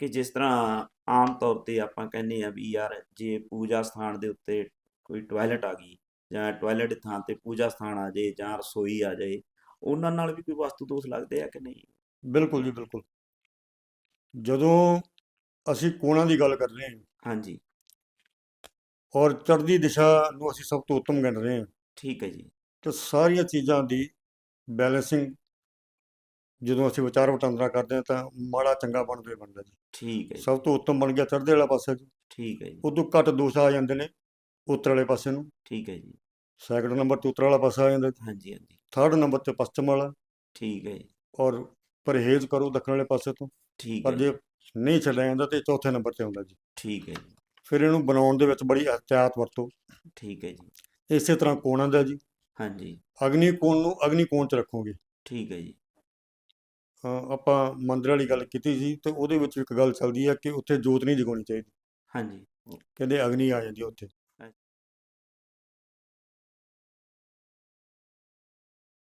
ਕਿ ਜਿਸ ਤਰ੍ਹਾਂ ਆਮ ਤੌਰ ਤੇ ਆਪਾਂ ਕਹਿੰਦੇ ਆ ਵੀ ਯਾਰ ਜੇ ਪੂਜਾ ਸਥਾਨ ਦੇ ਉੱਤੇ ਕੋਈ ਟਾਇਲਟ ਆ ਗਈ ਜਾਂ ਟਾਇਲਟ ਥਾਂ ਤੇ ਪੂਜਾ ਸਥਾਨ ਆ ਜਾਏ ਜਾਂ ਰਸੋਈ ਆ ਜਾਏ ਉਹਨਾਂ ਨਾਲ ਵੀ ਕੋਈ ਵਾਸਤੂ ਦੋਸ਼ ਲੱਗਦੇ ਆ ਕਿ ਨਹੀਂ? ਬਿਲਕੁਲ ਜੀ ਬਿਲਕੁਲ। ਜਦੋਂ ਅਸੀਂ ਕੋਣਾਂ ਦੀ ਗੱਲ ਕਰ ਰਹੇ ਹਾਂ ਹਾਂਜੀ। ਔਰ ਚੜ੍ਹਦੀ ਦਿਸ਼ਾ ਨੂੰ ਅਸੀਂ ਸਭ ਤੋਂ ਉੱਤਮ ਗਿਣ ਰਹੇ ਹਾਂ ਠੀਕ ਹੈ ਜੀ। ਤੇ ਸਾਰੀਆਂ ਚੀਜ਼ਾਂ ਦੀ ਬੈਲੈਂਸਿੰਗ ਜਦੋਂ ਅਸੀਂ ਵਿਚਾਰ ਵਟਾਂਦਰਾ ਕਰਦੇ ਹਾਂ ਤਾਂ ਮਾੜਾ ਚੰਗਾ ਬਣਦਾ ਹੀ ਬਣਦਾ ਜੀ। ਠੀਕ ਹੈ ਜੀ। ਸਭ ਤੋਂ ਉੱਤਮ ਬਣ ਗਿਆ ਚੜ੍ਹਦੇ ਵਾਲਾ ਪਾਸਾ ਜੀ। ਠੀਕ ਹੈ ਜੀ। ਉਦੋਂ ਘੱਟ ਦੋਸ਼ ਆ ਜਾਂਦੇ ਨੇ ਉੱਤਰ ਵਾਲੇ ਪਾਸੇ ਨੂੰ। ਠੀਕ ਹੈ ਜੀ। ਸੈਕੰਡ ਨੰਬਰ ਤੇ ਉੱਤਰ ਵਾਲਾ ਪਾਸਾ ਆ ਜਾਂਦਾ ਜੀ। ਹਾਂਜੀ ਹਾਂਜੀ। ਥਰਡ ਨੰਬਰ ਤੇ ਪੱਛਮ ਵਾਲਾ। ਠੀਕ ਹੈ ਜੀ। ਔਰ ਪਰਹੇਜ਼ ਕਰੋ ਦੱਖਣ ਵਾਲੇ ਪਾਸੇ ਤੋਂ। ਠੀਕ ਪਰ ਹੈ ਜੇ ਜੀ। ਨਹੀਂ ਛੱਡਿਆ ਜਾਂਦਾ ਤੇ ਚੌਥੇ ਨੰਬਰ ਤੇ ਆਉਂਦਾ ਜੀ। ਠੀਕ ਹੈ ਜੀ। ਫਿਰ ਇਹਨੂੰ ਬਣਾਉਣ ਦੇ ਵਿੱਚ ਬੜੀ ਅਹਤਿਆਤ ਵਰਤੋ। ਠੀਕ ਹੈ ਜੀ। ਇਸੇ ਤਰ੍ਹਾਂ ਕੋਣਾਂ ਦਾ ਜੀ। ਹਾਂਜੀ। ਅਗਨੀ ਕੋਣ ਨੂੰ ਅਗਨੀ ਕੋਣ ਚ ਰੱਖੋਗੇ। ਠੀਕ ਹੈ ਜੀ। ਆਪਾਂ ਮੰਦਰ ਵਾਲੀ ਗੱਲ ਕੀਤੀ ਸੀ ਤੇ ਉਹਦੇ ਵਿੱਚ ਇੱਕ ਗੱਲ ਚੱਲਦੀ ਹੈ ਕਿ ਉੱਥੇ ਜੋਤ ਨਹੀਂ ਜਗਾਉਣੀ ਚਾਹੀਦੀ। ਹਾਂਜੀ। ਕਹਿੰਦੇ ਅਗਨੀ ਆ ਜਾਂਦੀ ਉੱਥੇ।